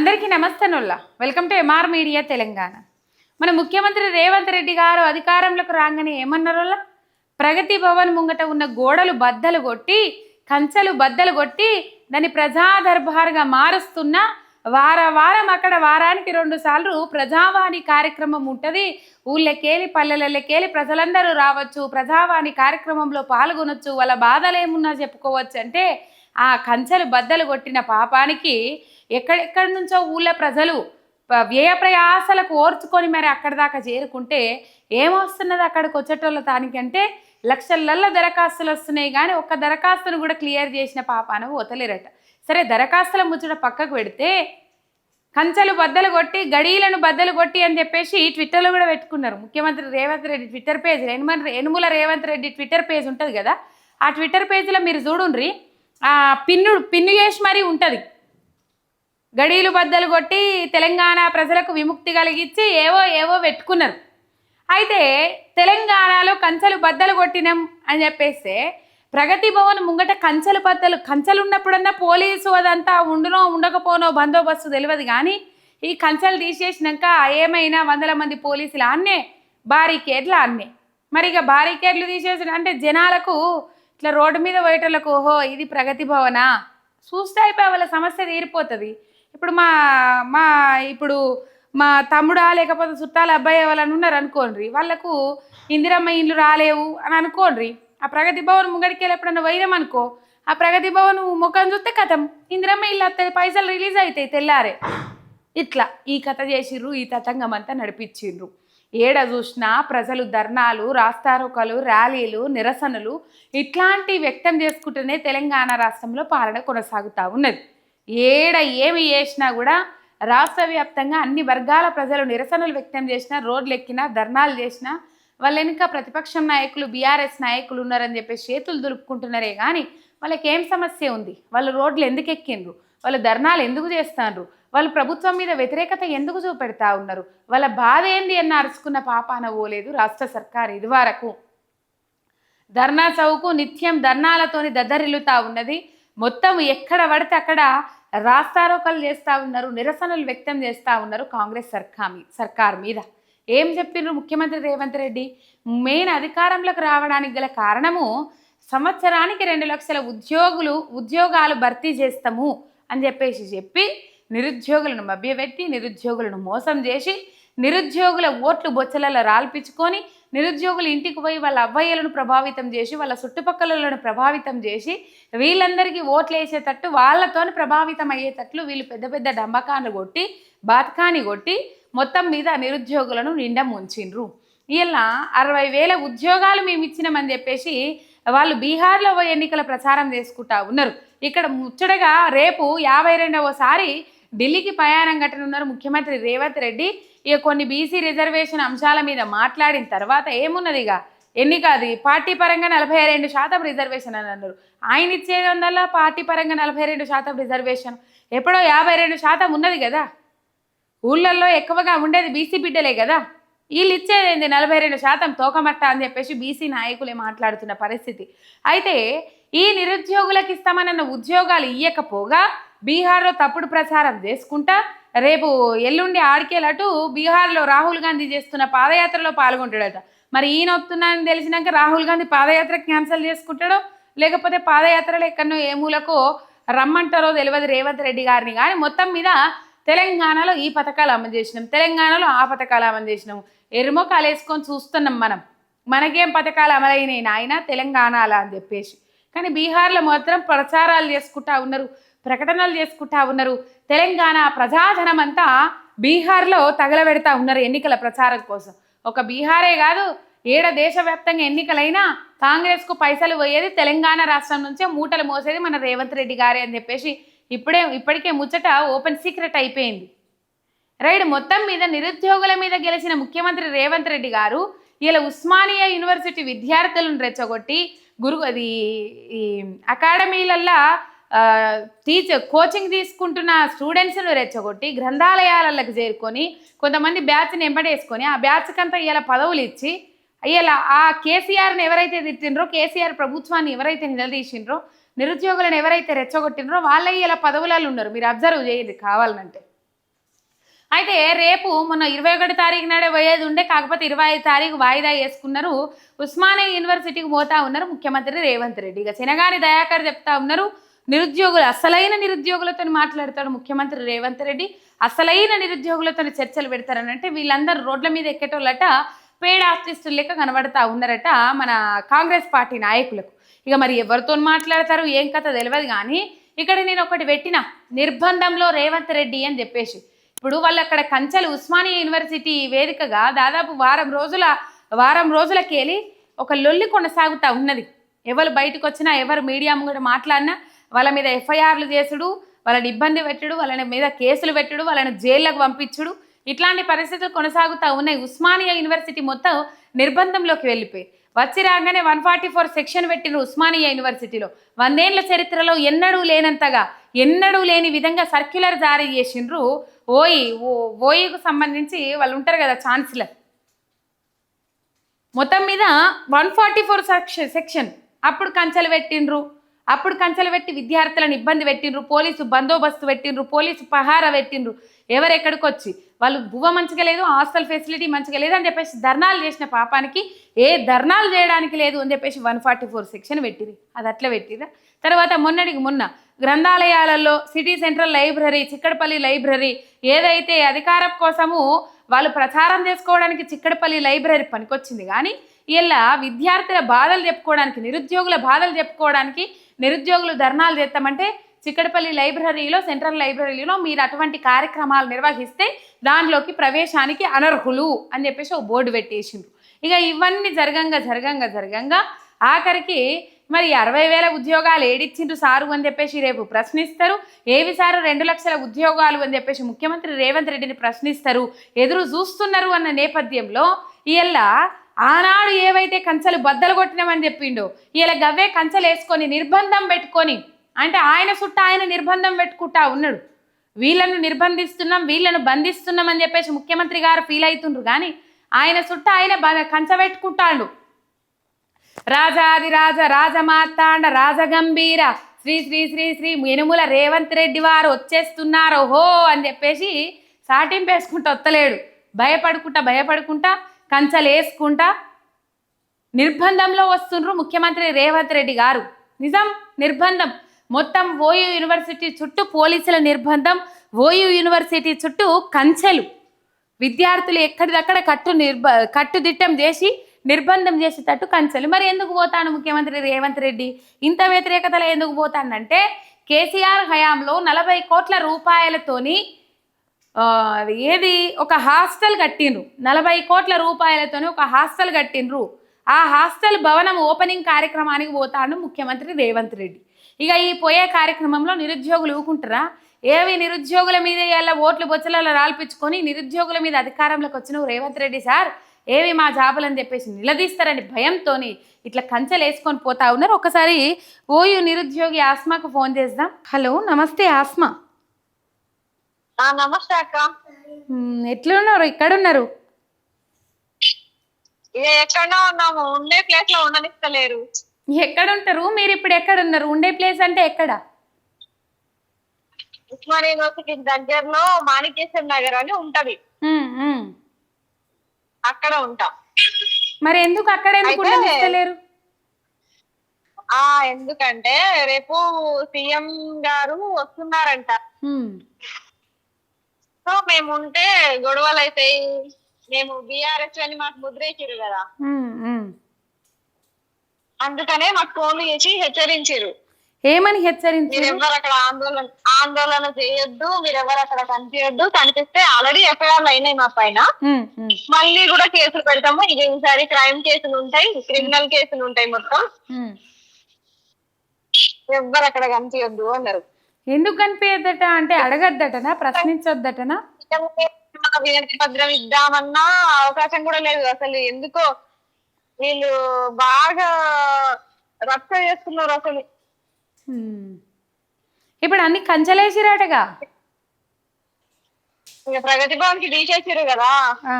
అందరికీ నమస్తనుల్లా welcome to MR media Telangana. మన ముఖ్యమంత్రి రేవంత్ రెడ్డి గారు అధికారంలోకి రాగానే ఏమన్నారోలా ప్రగతి భవన్ ముంగట ఉన్న గోడలు బద్దలు కొట్టి కంచెలు బద్దలు కొట్టి దాన్ని ప్రజాదర్బార్గా మారుస్తున్న వార వారం అక్కడ వారానికి రెండు సార్లు ప్రజావాణి కార్యక్రమం ఉంటుంది. ఊళ్ళకేలి పల్లెలకేలి ప్రజలందరూ రావచ్చు ప్రజావాణి కార్యక్రమంలో పాల్గొనొచ్చు వాళ్ళ బాధలు ఏమున్నా చెప్పుకోవచ్చు అంటే ఆ కంచెలు బద్దలు కొట్టిన పాపానికి ఎక్కడెక్కడి నుంచో ఊళ్ళో ప్రజలు వ్యయ ప్రయాసలకు ఓర్చుకొని మరి అక్కడి దాకా చేరుకుంటే ఏమొస్తున్నది అక్కడికి వచ్చేటోళ్ళ దానికంటే లక్షలల్ల దరఖాస్తులు వస్తున్నాయి కానీ ఒక్క దరఖాస్తును కూడా క్లియర్ చేసిన పాపాన పోతలేరట. సరే దరఖాస్తుల ముచ్చట పక్కకు పెడితే కంచెలు బద్దలు కొట్టి గడీలను బద్దలు కొట్టి అని చెప్పేసి ట్విట్టర్లో కూడా పెట్టుకున్నారు. ముఖ్యమంత్రి Revanth Reddy Twitter page Enumala Enumula Revanth Reddy Twitter page ఉంటుంది కదా ఆ ట్విట్టర్ పేజ్లో మీరు చూడుండ్రి ఆ పిన్ను పిన్ను చేసి మరీ ఉంటుంది. గడీలు బద్దలు కొట్టి తెలంగాణ ప్రజలకు విముక్తి కలిగించి ఏవో ఏవో పెట్టుకున్నారు. అయితే తెలంగాణలో కంచెలు బద్దలు కొట్టినాం అని చెప్పేస్తే ప్రగతి భవన్ ముంగట కంచెలు బద్దలు కంచెలు ఉన్నప్పుడన్నా పోలీసు అదంతా ఉండునో ఉండకపోనో బందోబస్తు తెలియదు కానీ ఈ కంచెలు తీసేసినాక ఏమైనా వందల మంది పోలీసులు అన్నే బారికేడ్లు అన్నే మరి ఇక బారికేడ్లు తీసేసిన అంటే జనాలకు ఇట్లా రోడ్డు మీద పోయేటోళ్ళకు ఓహో ఇది ప్రగతి భవనా? చూస్తే అయిపోయి వాళ్ళ సమస్య తీరిపోతుంది. ఇప్పుడు మా మా ఇప్పుడు మా తమ్ముడా లేకపోతే చుట్టాల అబ్బాయి వాళ్ళని ఉన్నారు అనుకోండి వాళ్ళకు ఇందిరమ్మ ఇండ్లు రాలేవు అని అనుకోండి ఆ ప్రగతి భవన్ ముంగడికి వెళ్ళి ఎప్పుడన్నా వైరం అనుకో ఆ ప్రగతి భవన్ ముఖం చూస్తే కథం. ఇందిరమ్మ ఇల్లు వస్తుంది పైసలు రిలీజ్ అవుతాయి తెల్లారే. ఇట్లా ఈ కథ చేసిర్రు ఈ తతంగం అంతా నడిపించిండ్రు ఏడ చూసినా ప్రజలు ధర్నాలు రాస్తారోకలు ర్యాలీలు నిరసనలు ఇట్లాంటి వ్యక్తం చేసుకుంటూనే తెలంగాణ రాష్ట్రంలో పాలన కొనసాగుతూ ఉన్నది. ఏడ ఏమి చేసినా కూడా రాష్ట్ర వ్యాప్తంగా అన్ని వర్గాల ప్రజలు నిరసనలు వ్యక్తం చేసినా రోడ్లు ఎక్కినా ధర్నాలు చేసినా వాళ్ళ వెనుక ప్రతిపక్షం నాయకులు బీఆర్ఎస్ నాయకులు ఉన్నారని చెప్పేసి చేతులు దులుపుకుంటున్నారే కానీ వాళ్ళకి ఏం సమస్య ఉంది? వాళ్ళు రోడ్లు ఎందుకు ఎక్కిండ్రు? వాళ్ళు ధర్నాలు ఎందుకు చేస్తాండ్రు? వాళ్ళు ప్రభుత్వం మీద వ్యతిరేకత ఎందుకు చూపెడతా ఉన్నారు? వాళ్ళ బాధ ఏంది అని అరుచుకున్న పాపాన పోలేదు రాష్ట్ర సర్కార్ ఇదివరకు. ధర్నా చౌకు నిత్యం ధర్నాలతోని దద్దరిల్లుతా ఉన్నది. మొత్తం ఎక్కడ పడితే అక్కడ రాస్తారోకలు చేస్తూ ఉన్నారు నిరసనలు వ్యక్తం చేస్తూ ఉన్నారు కాంగ్రెస్ సర్కార్ సర్కార్ మీద. ఏం చెప్పిండ్రు ముఖ్యమంత్రి రేవంత్ రెడ్డి? మెయిన్ అధికారంలోకి రావడానికి గల కారణము సంవత్సరానికి రెండు లక్షల ఉద్యోగులు ఉద్యోగాలు భర్తీ చేస్తాము అని చెప్పేసి చెప్పి నిరుద్యోగులను మభ్యపెట్టి నిరుద్యోగులను మోసం చేసి నిరుద్యోగుల ఓట్లు బొచ్చలలో రాల్పించుకొని నిరుద్యోగులు ఇంటికి పోయి వాళ్ళ అవ్వయ్యలను ప్రభావితం చేసి వాళ్ళ చుట్టుపక్కలను ప్రభావితం చేసి వీళ్ళందరికీ ఓట్లు వేసేటట్టు వాళ్ళతోని ప్రభావితం అయ్యేటట్లు వీళ్ళు పెద్ద పెద్ద డంబకాన్ని కొట్టి బాత్కాని కొట్టి మొత్తం మీద నిరుద్యోగులను నిండా ముంచిండ్రు. ఇలా అరవై వేల ఉద్యోగాలు మేము ఇచ్చినామని చెప్పేసి వాళ్ళు బీహార్లో ఎన్నికల ప్రచారం చేసుకుంటా ఉన్నారు. ఇక్కడ ముచ్చటగా రేపు యాభై రెండవసారి ఢిల్లీకి ప్రయాణం కట్టనున్నారు ముఖ్యమంత్రి రేవంత్ రెడ్డి. ఇక కొన్ని బీసీ రిజర్వేషన్ అంశాల మీద మాట్లాడిన తర్వాత ఏమున్నది ఇక ఎన్నిక అది పార్టీ పరంగా నలభై రెండు శాతం రిజర్వేషన్ అని అన్నారు. ఆయన ఇచ్చేది పార్టీ పరంగా నలభై రెండు శాతం రిజర్వేషన్ ఎప్పుడో యాభై రెండు శాతం ఉన్నది కదా? ఊళ్ళల్లో ఎక్కువగా ఉండేది బీసీ బిడ్డలే కదా? వీళ్ళు ఇచ్చేదేంది నలభై రెండు శాతం తోకమట్ట అని చెప్పేసి బీసీ నాయకులే మాట్లాడుతున్న పరిస్థితి. అయితే ఈ నిరుద్యోగులకు ఇస్తామనన్న ఉద్యోగాలు ఇయ్యకపోగా బీహార్లో తప్పుడు ప్రచారం చేసుకుంటా రేపు ఎల్లుండి ఆడికేలటు బీహార్లో రాహుల్ గాంధీ చేస్తున్న పాదయాత్రలో పాల్గొంటాడట. మరి ఈయన వస్తున్నాడని తెలిసినాక రాహుల్ గాంధీ పాదయాత్ర క్యాన్సిల్ చేసుకుంటాడో లేకపోతే పాదయాత్రలో ఎక్కడో ఏ మూలకో రమ్మంటారో తెలియదు రేవంత్ రెడ్డి గారిని. కానీ మొత్తం మీద తెలంగాణలో ఈ పథకాలు అమలు చేసినాం. తెలంగాణలో ఆ పథకాలు అమలు చేసినాం ఎరుమో వేసుకొని చూస్తున్నాం మనం. మనకేం పథకాలు అమలైనాయి నాయన? తెలంగాణలో అని చెప్పేసి. కానీ బీహార్లో మాత్రం ప్రచారాలు చేసుకుంటా ఉన్నారు. ప్రకటనలు చేసుకుంటా ఉన్నారు. తెలంగాణ ప్రజాధనం అంతా బీహార్లో తగలబెడతా ఉన్నారు ఎన్నికల ప్రచారం కోసం. ఒక బీహారే కాదు ఏడ దేశవ్యాప్తంగా ఎన్నికలైనా కాంగ్రెస్కు పైసలు పోయేది తెలంగాణ రాష్ట్రం నుంచే మూటలు మోసేది మన రేవంత్ రెడ్డి గారే అని చెప్పేసి ఇప్పుడే ఇప్పటికే ముచ్చట ఓపెన్ సీక్రెట్ అయిపోయింది. రైట్ మొత్తం మీద నిరుద్యోగుల మీద గెలిచిన ముఖ్యమంత్రి రేవంత్ రెడ్డి గారు ఇలా ఉస్మానియా యూనివర్సిటీ విద్యార్థులను రెచ్చగొట్టి గురు అది ఈ అకాడమీలల్లా టీచర్ కోచింగ్ తీసుకుంటున్న స్టూడెంట్స్ను రెచ్చగొట్టి గ్రంథాలయాలకు చేరుకొని కొంతమంది బ్యాచ్ని ఎంబడేసుకొని ఆ బ్యాచ్కి అంతా ఇలా పదవులు ఇచ్చి ఇలా ఆ కేసీఆర్ని ఎవరైతే తిట్టినరో కేసీఆర్ ప్రభుత్వాన్ని ఎవరైతే నిలదీసిండ్రో నిరుద్యోగులను ఎవరైతే రెచ్చగొట్టినరో వాళ్ళ ఇలా పదవులలో ఉన్నారు. మీరు అబ్జర్వ్ చేయండి కావాలంటే. అయితే రేపు మొన్న ఇరవై ఒకటి తారీఖు నాడే పోయేది ఉండే కాకపోతే ఇరవై ఐదు తారీఖు వాయిదా వేసుకున్నారు. ఉస్మానియా యూనివర్సిటీకి పోతా ఉన్నారు ముఖ్యమంత్రి రేవంత్ రెడ్డి. ఇక చినగాని దయాకర్ చెప్తా ఉన్నారు నిరుద్యోగులు అసలైన నిరుద్యోగులతో మాట్లాడతాడు ముఖ్యమంత్రి రేవంత్ రెడ్డి. అసలైన నిరుద్యోగులతో చర్చలు పెడతారని అంటే వీళ్ళందరూ రోడ్ల మీద ఎక్కేటోళ్ళట పేడ్ ఆర్టిస్టులు లెక్క కనబడతా ఉన్నారట మన కాంగ్రెస్ పార్టీ నాయకులకు. ఇక మరి ఎవరితో మాట్లాడతారు ఏం కథ తెలియదు కానీ ఇక్కడ నేను ఒకటి పెట్టిన నిర్బంధంలో రేవంత్ రెడ్డి అని చెప్పేసి. ఇప్పుడు వాళ్ళు అక్కడ కంచెలు ఉస్మానియా యూనివర్సిటీ వేదికగా దాదాపు వారం రోజుల వారం రోజులకి వెళ్ళి ఒక లొల్లి కొనసాగుతూ ఉన్నది. ఎవరు బయటకు వచ్చినా ఎవరు మీడియా కూడా మాట్లాడినా వాళ్ళ మీద ఎఫ్ఐఆర్లు చేసుడు వాళ్ళని ఇబ్బంది పెట్టుడు వాళ్ళని మీద కేసులు పెట్టుడు వాళ్ళని జైళ్ళకు పంపించుడు. ఇట్లాంటి పరిస్థితులు కొనసాగుతూ ఉన్నాయి. ఉస్మానియా యూనివర్సిటీ మొత్తం నిర్బంధంలోకి వెళ్ళిపోయి. వచ్చి రాగానే వన్ ఫార్టీ ఫోర్ సెక్షన్ పెట్టిన ఉస్మానియా యూనివర్సిటీలో. వందేళ్ళ చరిత్రలో ఎన్నడూ లేనంతగా ఎన్నడూ లేని విధంగా సర్క్యులర్ జారీ చేసిండ్రు. ఓయి ఓ ఓయికు సంబంధించి వాళ్ళు ఉంటారు కదా ఛాన్సలర్. మొత్తం మీద one forty four section section అప్పుడు కంచెలు పెట్టిండ్రు. అప్పుడు కంచెలు పెట్టి విద్యార్థులను ఇబ్బంది పెట్టిండ్రు పోలీసు బందోబస్తు పెట్టిండ్రు పోలీసు పహారా పెట్టిండ్రు. ఎవరెక్కడికి వచ్చి వాళ్ళు బువ్వ మంచిగా లేదు హాస్టల్ ఫెసిలిటీ మంచిగా లేదు అని చెప్పేసి ధర్నాలు చేసిన పాపానికి ఏ ధర్నాలు చేయడానికి లేదు అని చెప్పేసి వన్ ఫార్టీ ఫోర్ సెక్షన్ పెట్టిరి అది అట్లా పెట్టిరా తర్వాత మొన్నటికి మొన్న గ్రంథాలయాలలో city central library Chikkadpally library ఏదైతే అధికారం కోసము వాళ్ళు ప్రచారం చేసుకోవడానికి చిక్కడపల్లి లైబ్రరీ పనికొచ్చింది కానీ ఇలా విద్యార్థుల బాధలు చెప్పుకోవడానికి నిరుద్యోగుల బాధలు చెప్పుకోవడానికి నిరుద్యోగులు ధర్నాలు చేస్తామంటే చిక్కడపల్లి లైబ్రరీలో సెంట్రల్ లైబ్రరీలో మీరు అటువంటి కార్యక్రమాలు నిర్వహిస్తే దానిలోకి ప్రవేశానికి అనర్హులు అని చెప్పేసి ఒక బోర్డు పెట్టేసిండ్రు. ఇక ఇవన్నీ జరగంగా జరగంగా జరగంగా ఆఖరికి మరి అరవై వేల ఉద్యోగాలు ఏడిచ్చిండ్రు సారు అని చెప్పేసి రేపు ప్రశ్నిస్తారు. ఏవి సారు రెండు లక్షల ఉద్యోగాలు అని చెప్పేసి ముఖ్యమంత్రి రేవంత్ రెడ్డిని ప్రశ్నిస్తారు. ఎదురు చూస్తున్నారు అన్న నేపథ్యంలో ఇలా ఆనాడు ఏవైతే కంచెలు బద్దలు కొట్టినామని చెప్పిండో ఇలా గవ్వే కంచెలు వేసుకొని నిర్బంధం పెట్టుకొని అంటే ఆయన చుట్ట ఆయన నిర్బంధం పెట్టుకుంటా ఉన్నాడు. వీళ్ళను నిర్బంధిస్తున్నాం వీళ్ళను బంధిస్తున్నాం అని చెప్పేసి ముఖ్యమంత్రి గారు ఫీల్ అవుతుండ్రు కానీ ఆయన చుట్ట ఆయన బ- కంచె పెట్టుకుంటాడు. రాజాది రాజ రాజమార్తాండ రాజగంభీర శ్రీ శ్రీ శ్రీ శ్రీ యనుముల రేవంత్ రెడ్డి వారు వచ్చేస్తున్నారు హో అని చెప్పేసి సాటింపేసుకుంటూ వత్తలేడు. భయపడుకుంటా భయపడుకుంటా కంచెలు వేసుకుంటా నిర్బంధంలో వస్తుండ్రు ముఖ్యమంత్రి రేవంత్ రెడ్డి గారు. నిజం? నిర్బంధం. మొత్తం ఓయూ యూనివర్సిటీ చుట్టూ పోలీసుల నిర్బంధం ఓయూ యూనివర్సిటీ చుట్టూ కంచెలు. విద్యార్థులు ఎక్కడిదక్కడ కట్టు నిర్బ కట్టుదిట్టం చేసి నిర్బంధం చేసేటట్టు కంచెలు. మరి ఎందుకు పోతాను ముఖ్యమంత్రి రేవంత్ రెడ్డి? ఇంత వ్యతిరేకతలో ఎందుకు పోతానంటే కేసీఆర్ హయాంలో నలభై కోట్ల రూపాయలతోని ఏది? ఒక హాస్టల్ కట్టిండ్రు. నలభై కోట్ల రూపాయలతోనే ఒక హాస్టల్ కట్టిండ్రు. ఆ హాస్టల్ భవనం ఓపెనింగ్ కార్యక్రమానికి పోతాడు ముఖ్యమంత్రి రేవంత్ రెడ్డి. ఇక ఈ పోయే కార్యక్రమంలో నిరుద్యోగులు ఊకుంటారా? ఏవి నిరుద్యోగుల మీద ఇలా ఓట్లు బొచ్చలలో రాల్పించుకొని నిరుద్యోగుల మీద అధికారంలోకి వచ్చిన రేవంత్ రెడ్డి సార్? ఏవి మా జాబులు అని చెప్పేసి నిలదీస్తారని భయంతోని ఇట్లా కంచెలు వేసుకొని పోతా ఉన్నారు. ఒకసారి ఓయు నిరుద్యోగి ఆస్మాకు ఫోన్ చేద్దాం. హలో నమస్తే ఆస్మా. నమస్తే అక్క. ఎట్లున్నారు? ఎక్కడున్నారు? ఇక ఎక్కడో ఉన్నాము. ఉండే ప్లేస్లో ఉండనిస్తలేరు. ఎక్కడ ఉంటారు మీరు ఇప్పుడు ఎక్కడ ఉన్నారు ఉండే ప్లేస్ అంటే ఎక్కడ? ఉస్మాన్ యూనివర్సిటీ దగ్గరలో మాణికేశ్వర నగర్ అని ఉంటది. అక్కడ ఉంటా. మరి ఎందుకు అక్కడ ఎందుకు ఉండనిస్తలేరు? ఆ ఎందుకంటే రేపు సీఎం గారు వస్తున్నారంట. సో మేము ఉంటే గొడవలు అవుతాయి మేము బీఆర్ఎస్ అని మాకు ముద్రేసిరు కదా. అందుకనే మాకు ఫోన్లు చేసి హెచ్చరించారు ఏమని హెచ్చరించారు మీరెవ్వరు అక్కడ ఆందోళన ఆందోళన చేయొద్దు మీరెవ్వరు అక్కడ కనిపించద్దు కనిపిస్తే ఆల్రెడీ ఎఫ్ఐఆర్లు అయినాయి మా పైన. మళ్ళీ కూడా కేసులు పెడతాము. ఇక ఈసారి క్రైమ్ కేసులు ఉంటాయి క్రిమినల్ కేసులు ఉంటాయి మొత్తం. ఎవ్వరు అక్కడ కనిపించద్దు అన్నారు. ఎందుకు కనిపించద్దట అంటే అడగద్దటనా? ప్రశ్నించొద్దటనా? వినతి పత్రం ఇద్దామన్నా అవకాశం కూడా లేదు అసలు. ఎందుకో వీళ్ళు బాగా రచ్చ చేస్తున్నారు అసలు. ఇప్పుడు అన్ని కంచెలేసిరాటగా? ప్రగతి భవన్కి తీసేసారు కదా.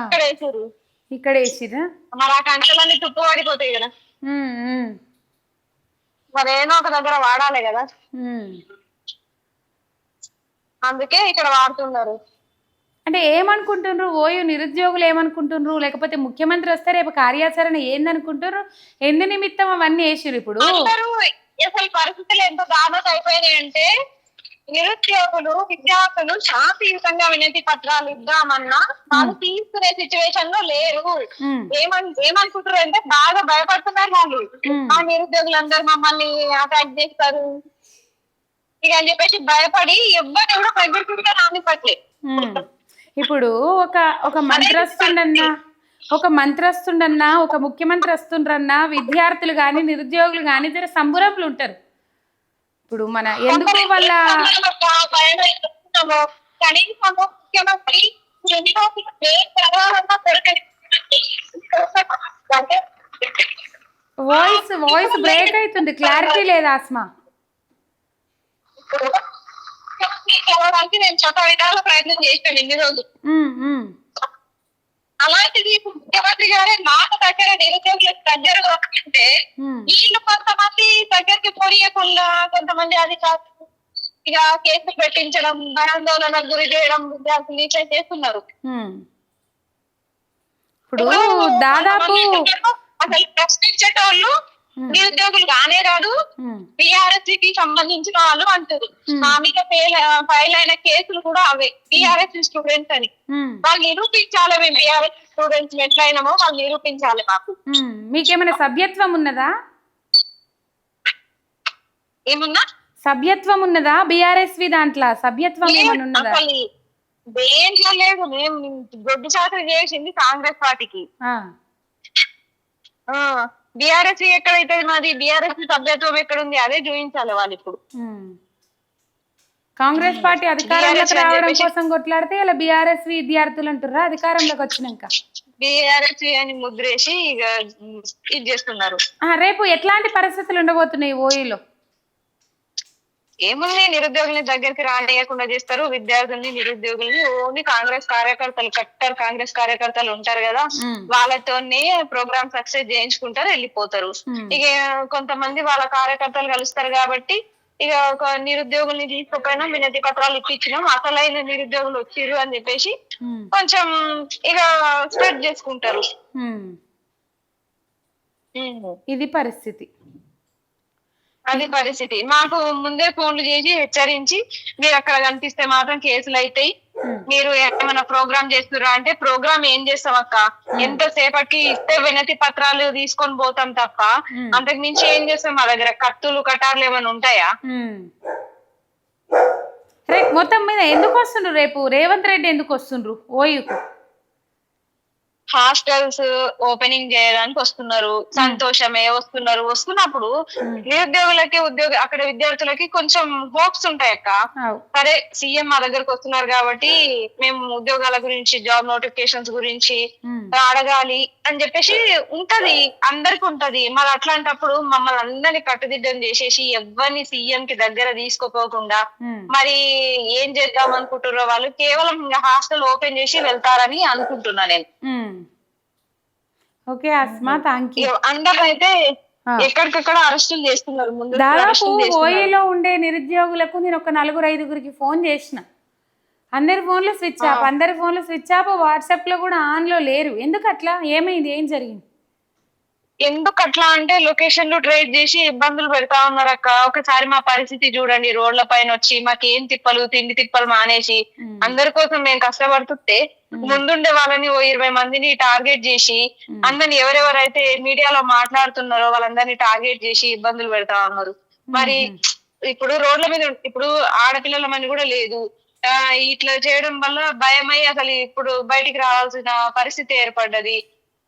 ఇక్కడ వేసారు ఇక్కడ వేసిరా మరి ఆ కంచెలన్నీ తుప్పు పడిపోతాయి కదా. మ్, మ్, మరి ఏదో ఒక దగ్గర వాడాలి కదా. అందుకే ఇక్కడ వాడుతున్నారు. అంటే ఏమనుకుంటున్నారు? ఓయూ నిరుద్యోగులు ఏమనుకుంటున్నారు? లేకపోతే ముఖ్యమంత్రి వస్తే రేపు కార్యాచరణ ఏందనుకుంటున్నారు? ఎందు నిమిత్తం అవన్నీ వేసిరు ఇప్పుడు? అసలు పరిస్థితులు ఎంత దారుణం అయిపోయినాయి అంటే నిరుద్యోగులు విద్యార్థులు శాంతియుతంగా వినతి పత్రాలు ఇద్దామన్నా వాళ్ళు తీసుకునే సిచ్యువేషన్లో లేరు. ఏమన్ ఏమనుకుంటారు అంటే బాగా భయపడుతున్నారు వాళ్ళు. ఆ నిరుద్యోగులందరూ మమ్మల్ని అటాక్ చేస్తారు. ఇక అని చెప్పేసి భయపడి ఎవ్వరు కూడా దగ్గరికి రానిపట్లే ఉమ్. ఇప్పుడు ఒక ఒక మంత్రి వస్తుండన్నా ఒక మంత్రి వస్తుండన్నా ఒక ముఖ్యమంత్రి వస్తుండ్రన్నా విద్యార్థులు కానీ నిరుద్యోగులు కానీ జర సంబురంలు ఉంటారు. ఇప్పుడు మన ఎందుకు ముఖ్యమంత్రి అంటే వాయిస్ వాయిస్ బ్రేక్ అవుతుంది. క్లారిటీ లేదా ఆస్మా? చదవడానికి నేను చట్ట విధాల ప్రయత్నం చేశాను ఇన్ని రోజులు. అలాంటిది ముఖ్యమంత్రి గారే మాట దగ్గర నిరుద్యోగులకు దగ్గర అంటే వీళ్ళు కొంతమంది దగ్గరికి పోనీయకుండా కొంతమంది అధికారులు ఇక కేసులు పెట్టించడం భయాందోళనకు గురి చేయడం విద్యార్థులు ఇట్లా చేస్తున్నారు. ఇప్పుడు దాదాపు అసలు ప్రశ్నించేటోళ్ళు నిరుద్యోగులు కానే కాదు ఉమ్, బీఆర్ఎస్కి సంబంధించిన వాళ్ళు అంటారు. మా మీద ఫైల్ అయిన కేసులు కూడా అవే. బీఆర్ఎస్ స్టూడెంట్స్ అని. వాళ్ళు నిరూపించాలి మేము బీఆర్ఎస్ స్టూడెంట్స్ ఎట్లయినామో వాళ్ళు నిరూపించాలి మాకు. మీకేమైనా సభ్యత్వం ఉన్నదా? ఏమున్నా? సభ్యత్వం ఉన్నదా బీఆర్ఎస్వి దాంట్లో? సభ్యత్వం ఏమైనా ఉన్నదా? దేంట్లో లేదు. మేము గొడ్డు శాతం చేసింది కాంగ్రెస్ పార్టీకి. బీఆర్ఎస్ ఎక్కడైతే మాది? బీఆర్ఎస్ సభ్యత్వం ఎక్కడ ఉంది అదే చూపించాలి వాళ్ళు ఇప్పుడు. కాంగ్రెస్ పార్టీ అధికారంలోకి రావడం కోసం కొట్లాడితే ఇలా బీఆర్ఎస్ విద్యార్థులు అంటుర్రా? అధికారంలోకి వచ్చినాక. బీఆర్ఎస్ అని ముద్రేసి ఇక ఇది చేస్తున్నారు. ఆ, రేపు ఎట్లాంటి పరిస్థితులు ఉండబోతున్నాయి ఓయూలో ఏముంది? నిరుద్యోగుల్ని దగ్గరికి రానియకుండా చేస్తారు. విద్యార్థుల్ని నిరుద్యోగుల్ని ఓన్లీ కాంగ్రెస్ కార్యకర్తలు కట్టర్ కాంగ్రెస్ కార్యకర్తలు ఉంటారు కదా. వాళ్ళతోనే ప్రోగ్రామ్ సక్సెస్ చేయించుకుంటారు వెళ్ళిపోతారు. ఇక కొంతమంది వాళ్ళ కార్యకర్తలు కలుస్తారు కాబట్టి ఇక ఒక నిరుద్యోగుల్ని తీసుకోపోయినా వినతి పత్రాలు ఇప్పించినాం. అసలైన నిరుద్యోగులు వచ్చిర్రు అని చెప్పేసి కొంచెం ఇక స్ప్రెడ్ చేసుకుంటారు. ఇది పరిస్థితి. అది పరిస్థితి. మాకు ముందే ఫోన్లు చేసి హెచ్చరించి మీరు అక్కడ కనిపిస్తే మాత్రం కేసులు అవుతాయి ఉమ్, మీరు ఏమైనా ప్రోగ్రామ్ చేస్తురా అంటే ప్రోగ్రామ్ ఏం చేస్తాం అక్క? ఎంత సేపటికి ఇస్తే వినతి పత్రాలు తీసుకొని పోతాం తప్ప ఉమ్, అంతకు మించి ఏం చేస్తాం మా దగ్గర? కత్తులు కటార్లు ఏమైనా ఉంటాయా. రేపు మొత్తం మీద ఎందుకు వస్తుండ్రు రేపు? రేవంత్ రెడ్డి ఎందుకు వస్తుండ్రు? ఓయూకు. హాస్టల్స్ ఓపెనింగ్ చేయడానికి వస్తున్నారు. సంతోషమే వస్తున్నారు. వస్తున్నప్పుడు నిరుద్యోగులకి ఉద్యోగ అక్కడ విద్యార్థులకి కొంచెం హోప్స్ ఉంటాయి అక్క. సరే సీఎం మా దగ్గరకు వస్తున్నారు కాబట్టి మేము ఉద్యోగాల గురించి జాబ్ నోటిఫికేషన్స్ గురించి అడగాలి అని చెప్పేసి ఉంటది. అందరికి ఉంటది. మరి అట్లాంటప్పుడు మమ్మల్ని అందరినీ కట్టుదిట్టం చేసేసి ఎవరిని సీఎం కి దగ్గర తీసుకోపోకుండా మరి ఏం చేద్దాం అనుకుంటున్నారో వాళ్ళు కేవలం హాస్టల్ ఓపెన్ చేసి వెళ్తారని అనుకుంటున్నా నేను. ఓకే అస్మా థ్యాంక్ యూ అందరూ అయితే. ఎక్కడికక్కడ అరెస్టులు చేస్తున్నారు ముందు దాదాపు ఓయూలో ఉండే నిరుద్యోగులకు నేను ఒక నలుగురు ఐదుగురికి ఫోన్ చేసిన. అందరి ఫోన్లు స్విచ్ ఆఫ్ అందరి ఫోన్లు స్విచ్ ఆఫ్ వాట్సాప్లో కూడా ఆన్లో లేరు. ఎందుకు అట్లా ఏమైంది? ఏం జరిగింది? ఎందుకు అట్లా అంటే లొకేషన్లు ట్రేడ్ చేసి ఇబ్బందులు పెడతా ఉన్నారు అక్క. ఒకసారి మా పరిస్థితి చూడండి రోడ్ల పైన వచ్చి మాకేం తిప్పలు తిండి తిప్పలు మానేసి అందరి కోసం మేము కష్టపడుతుంటే ముందుండే వాళ్ళని ఓ ఇరవై మందిని టార్గెట్ చేసి అందరిని ఎవరెవరైతే మీడియాలో మాట్లాడుతున్నారో వాళ్ళందరినీ టార్గెట్ చేసి ఇబ్బందులు పెడతా ఉన్నారు. మరి ఇప్పుడు రోడ్ల మీద ఇప్పుడు ఆడపిల్లల మని కూడా లేదు. ఇట్లా చేయడం వల్ల భయమై అసలు ఇప్పుడు బయటికి రావాల్సిన పరిస్థితి ఏర్పడ్డది.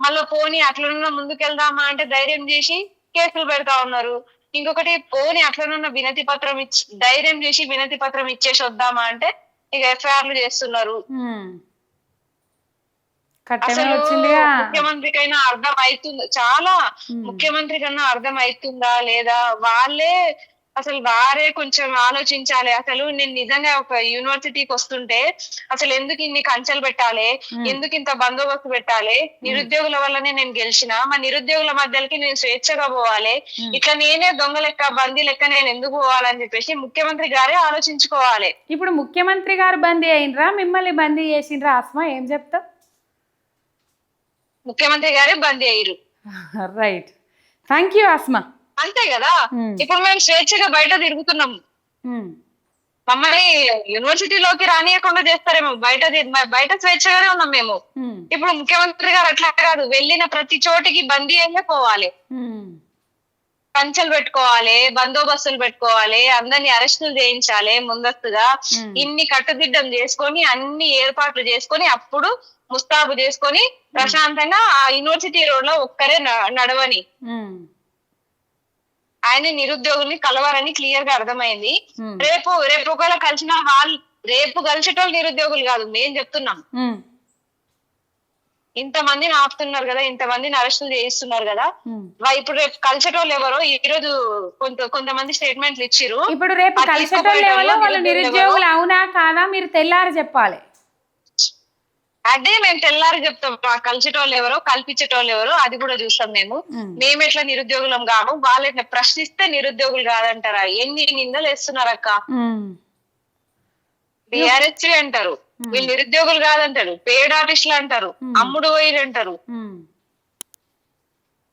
మళ్ళీ పోనీ అట్లనున్న ముందుకెళ్దామా అంటే ధైర్యం చేసి కేసులు పెడతా ఉన్నారు. ఇంకొకటి పోనీ అట్లనున్న వినతి పత్రం ఇచ్చి ధైర్యం చేసి వినతి పత్రం ఇచ్చేసి వద్దామా అంటే ఇక ఎఫ్ఐఆర్లు చేస్తున్నారు. అసలు వచ్చిందిగా. ముఖ్యమంత్రికైనా అర్థం అవుతుంది చాలా ముఖ్యమంత్రి కన్నా అర్థం అవుతుందా లేదా? వాళ్ళే అసలు వారే కొంచెం ఆలోచించాలి. అసలు నేను నిజంగా ఒక యూనివర్సిటీకి వస్తుంటే అసలు ఎందుకు ఇన్ని కంచెలు పెట్టాలి. ఎందుకు ఇంత బందోబస్తు పెట్టాలి? నిరుద్యోగుల వల్లనే నేను గెలిచిన? మా నిరుద్యోగుల మధ్యలోకి నేను స్వేచ్ఛగా పోవాలి. ఇట్లా నేనే దొంగ లెక్క బందీ లెక్క నేను ఎందుకు పోవాలని చెప్పేసి ముఖ్యమంత్రి గారే ఆలోచించుకోవాలి. ఇప్పుడు ముఖ్యమంత్రి గారు బందీ అయినరా? మిమ్మల్ని బందీ చేసిండ్రా ఆస్మా ఏం చెప్తావు? ముఖ్యమంత్రి గారే బందీ అయ్యారు రైట్ థ్యాంక్ యూ ఆస్మా అంతే కదా. ఇప్పుడు మేము స్వేచ్ఛగా బయట తిరుగుతున్నాం. మమ్మల్ని యూనివర్సిటీలోకి రానియకుండా చేస్తారేమో. బయట బయట స్వేచ్ఛగానే ఉన్నాం మేము. ఇప్పుడు ముఖ్యమంత్రి గారు అట్లా కాదు. వెళ్ళిన ప్రతి చోటికి బందీ అయ్యే పోవాలి. కంచెలు పెట్టుకోవాలి బందోబస్తులు పెట్టుకోవాలి అందరిని అరెస్టులు చేయించాలి ముందస్తుగా. ఇన్ని కట్టుదిడ్డం చేసుకొని అన్ని ఏర్పాట్లు చేసుకొని అప్పుడు ముస్తాబు చేసుకొని ప్రశాంతంగా ఆ యూనివర్సిటీ రోడ్లో ఒక్కరే నడవని. ఆయన నిరుద్యోగుల్ని కలవారని క్లియర్గా అర్థమైంది. ఉమ్, రేపు రేపు ఒకవేళ కలిసిన వాళ్ళు రేపు కలిసేటోళ్ళు నిరుద్యోగులు కాదు మేము చెప్తున్నాం. ఉమ్, ఇంత మందిని ఆపుతున్నారు కదా ఇంత మందిని అరెస్టులు చేయిస్తున్నారు కదా. వా- ఇప్పుడు రేపు కలిసేటోళ్ళు ఎవరో ఈ రోజు కొంత కొంతమంది స్టేట్మెంట్లు ఇచ్చిర్రు. ఇప్పుడు రేపు కలిసేటోళ్ళు ఎవరో వాళ్ళు నిరుద్యోగులు అవునా కాదా మీరు తెల్లారి చెప్పాలి. అదే మేము తెల్లారి చెప్తాం కలిసేటోళ్ళు ఎవరో కల్పించేటోళ్ళు ఎవరో అది కూడా చూస్తాం మేము. మేము. ఎట్లా నిరుద్యోగులం కాము? వాళ్ళు ఎట్లా ప్రశ్నిస్తే నిరుద్యోగులు కాదంటారా? ఎన్ని నిందలు వేస్తున్నారు అక్క ఉమ్, బీఆర్ఎస్ అంటారు వీళ్ళు నిరుద్యోగులు కాదంటారు. పేడ్ ఆర్టిస్టులు అంటారు. అమ్ముడు పోయిరు అంటారు.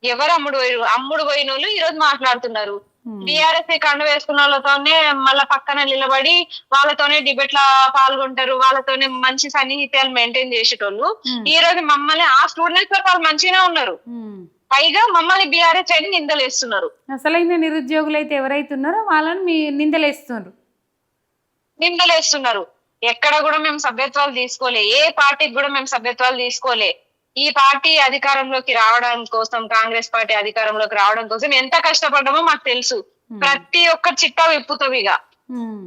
ఎవరు అమ్ముడు పోయిరు? అమ్ముడు పోయిన వాళ్ళు ఈ రోజు మాట్లాడుతున్నారు. బీఆర్ఎస్ కండ వేసుకున్న వాళ్ళతోనే మళ్ళా పక్కన నిలబడి వాళ్ళతోనే డిబేట్ లా పాల్గొంటారు. వాళ్ళతోనే మంచి సన్నిహిత్యాలు మెయింటైన్ చేసేటోళ్ళు. ఉమ్, ఈ రోజు మమ్మల్ని ఆ స్టూడెంట్స్ వాళ్ళు మంచిగానే ఉన్నారు. ఉమ్. పైగా మమ్మల్ని బీఆర్ఎస్ అని నిందలేస్తున్నారు. అసలైన నిరుద్యోగులు అయితే ఎవరైతే ఉన్నారో వాళ్ళని మీ నిందలేస్తున్నారు. నిందలేస్తున్నారు. ఎక్కడ కూడా మేము సభ్యత్వాలు తీసుకోలే. ఏ పార్టీకి కూడా మేము సభ్యత్వాలు తీసుకోలే. ఈ పార్టీ అధికారంలోకి రావడం కోసం కాంగ్రెస్ పార్టీ అధికారంలోకి రావడం కోసం ఎంత కష్టపడ్డామో మాకు తెలుసు Hmm. ప్రతి ఒక్క చిట్టా విప్పుతాం ఇక ఉమ్.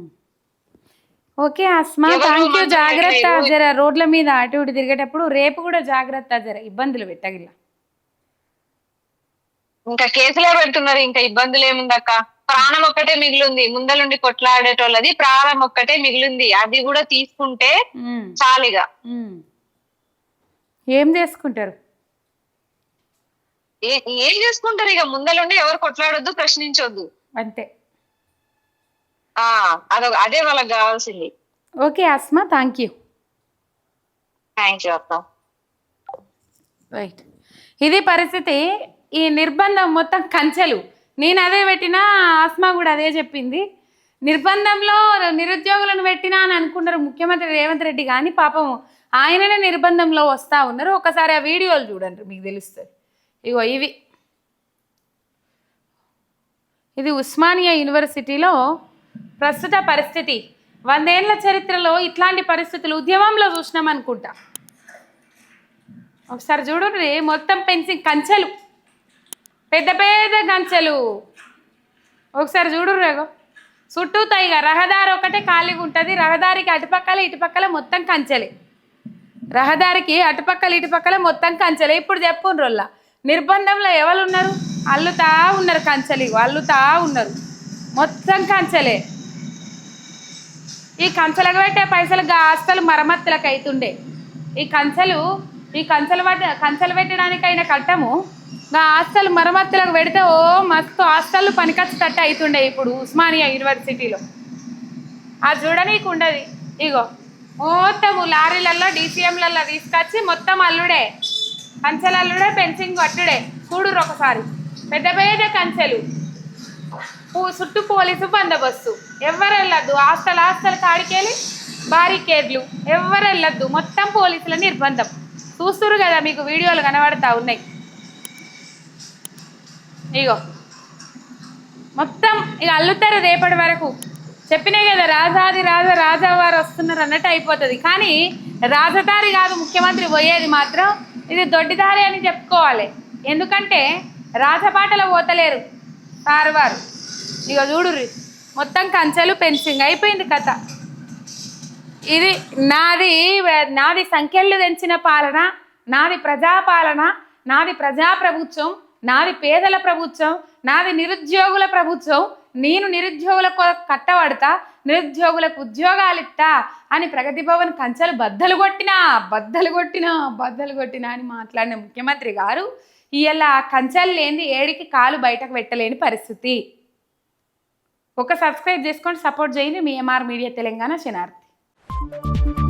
ఓకే అస్మా థ్యాంక్ యూ జాగ్రత్త. జర రోడ్ల మీద అటు ఇటు తిరిగేటప్పుడు రేపు కూడా జాగ్రత్త జర ఇబ్బందులు పెట్టగిల్ల ఇంకా కేసులే పెడుతున్నారు ఇంకా ఇబ్బందులు ఏముందక్క ప్రాణం ఒక్కటే మిగిలింది ముందలుండి కొట్లాడేటోళ్ళది ప్రాణం ఒక్కటే మిగిలింది అది కూడా తీసుకుంటే ఉమ్, చాలిగా. ఏం చేసుకుంటారు? ఏ- ఏం చేసుకుంటారు? ఇక ముందలుండి ఎవరు కొట్లాడొద్దు ప్రశ్నించొద్దు. అంతే. అదొక అదే వాళ్ళకి కావాల్సింది. Okay Asma thank you thank you అక్క. రైట్ ఇది పరిస్థితి ఈ నిర్బంధం మొత్తం కంచెలు. నేను అదే పెట్టినా ఆస్మా కూడా అదే చెప్పింది. నిర్బంధంలో నిరుద్యోగులను పెట్టినా అని అనుకున్నారు ముఖ్యమంత్రి రేవంత్ రెడ్డి కానీ పాపం ఆయననే నిర్బంధంలో వస్తూ ఉన్నారు. ఒకసారి ఆ వీడియోలు చూడండి మీకు తెలుస్తుంది. ఇగో ఇవి. ఇది ఉస్మానియా యూనివర్సిటీలో ప్రస్తుత పరిస్థితి. వందేళ్ళ చరిత్రలో ఇట్లాంటి పరిస్థితులు ఉద్యమంలో చూసినాం అనుకుంటా. ఒకసారి చూడండి మొత్తం పెన్సింగ్ కంచెలు. పెద్ద పెద్ద కంచెలు. ఒకసారి చూడు రేగో చుట్టూ ఇక రహదారి ఒకటే ఖాళీగా ఉంటుంది. రహదారికి అటుపక్కల ఇటుపక్కల మొత్తం కంచెలే. రహదారికి అటుపక్కల ఇటుపక్కల మొత్తం కంచెలే. ఇప్పుడు చెప్పు నిర్బంధంలో ఎవరు ఉన్నారు అల్లుతా ఉన్నారు కంచెలు ఇగో అల్లుతా ఉన్నారు. మొత్తం కంచెలే. ఈ కంచెలకు పెట్టే పైసలు గాస్తలు ఆస్తులు మరమ్మతులకు అవుతుండే ఈ కంచెలు ఈ కంచెలు పట్ట కంచెలు పెట్టడానికి అయిన కట్టము. నా ఆస్తులు మరమ్మతులకు పెడితే ఓ మస్తు ఆస్తులు పనికొచ్చేటట్టు అవుతుండే ఇప్పుడు ఉస్మానియా యూనివర్సిటీలో. అది చూడనీకు ఉండదు ఇగో. మొత్తము లారీలలో డీసీఎంలలో తీసుకొచ్చి మొత్తం అల్లుడే. కంచెలు అల్లుడే పెన్సింగ్ కొట్టుడే. చూడురు ఒకసారి. పెద్ద పెద్ద కంచెలు. పూ- చుట్టూ పోలీసు బందోబస్తు. ఎవరు వెళ్ళొద్దు హాస్టల్ హాస్టల్ కాడికెళ్ళి బారికేడ్లు. ఎవరు వెళ్ళొద్దు మొత్తం పోలీసుల నిర్బంధం. చూస్తురు కదా మీకు వీడియోలు కనబడతా ఉన్నాయి. ఇగో. మొత్తం ఇక అల్లుతారు రేపటి వరకు. చెప్పినా కదా రాజాది రాజా రాజా వారు వస్తున్నారు అన్నట్టు అయిపోతుంది. కానీ రాజధారి కాదు ముఖ్యమంత్రి పోయేది మాత్రం ఇది దొడ్డిదారి అని చెప్పుకోవాలి. ఎందుకంటే రాజపాటలో పోతలేరు సార్ వారు ఇక చూడుర్రి మొత్తం కంచెలు పెన్సింగ్ అయిపోయింది కథ. ఇది నాది నాది సంఖ్యలు తెంచిన పాలన నాది ప్రజాపాలన నాది ప్రజాప్రభుత్వం నాది పేదల ప్రభుత్వం నాది నిరుద్యోగుల ప్రభుత్వం నేను నిరుద్యోగులకు కట్టబడతా నిరుద్యోగులకు ఉద్యోగాలు ఇస్తా అని ప్రగతి భవన్ కంచెలు బద్దలు కొట్టినా బద్దలు కొట్టినా బద్దలు కొట్టినా అని మాట్లాడిన ముఖ్యమంత్రి గారు ఇవాళ కంచెలు లేని ఏడికి కాలు బయటకు పెట్టలేని పరిస్థితి. ఒక సబ్స్క్రైబ్ చేసుకొని సపోర్ట్ చేయండి మీ ఎంఆర్ మీడియా తెలంగాణ శనార్థి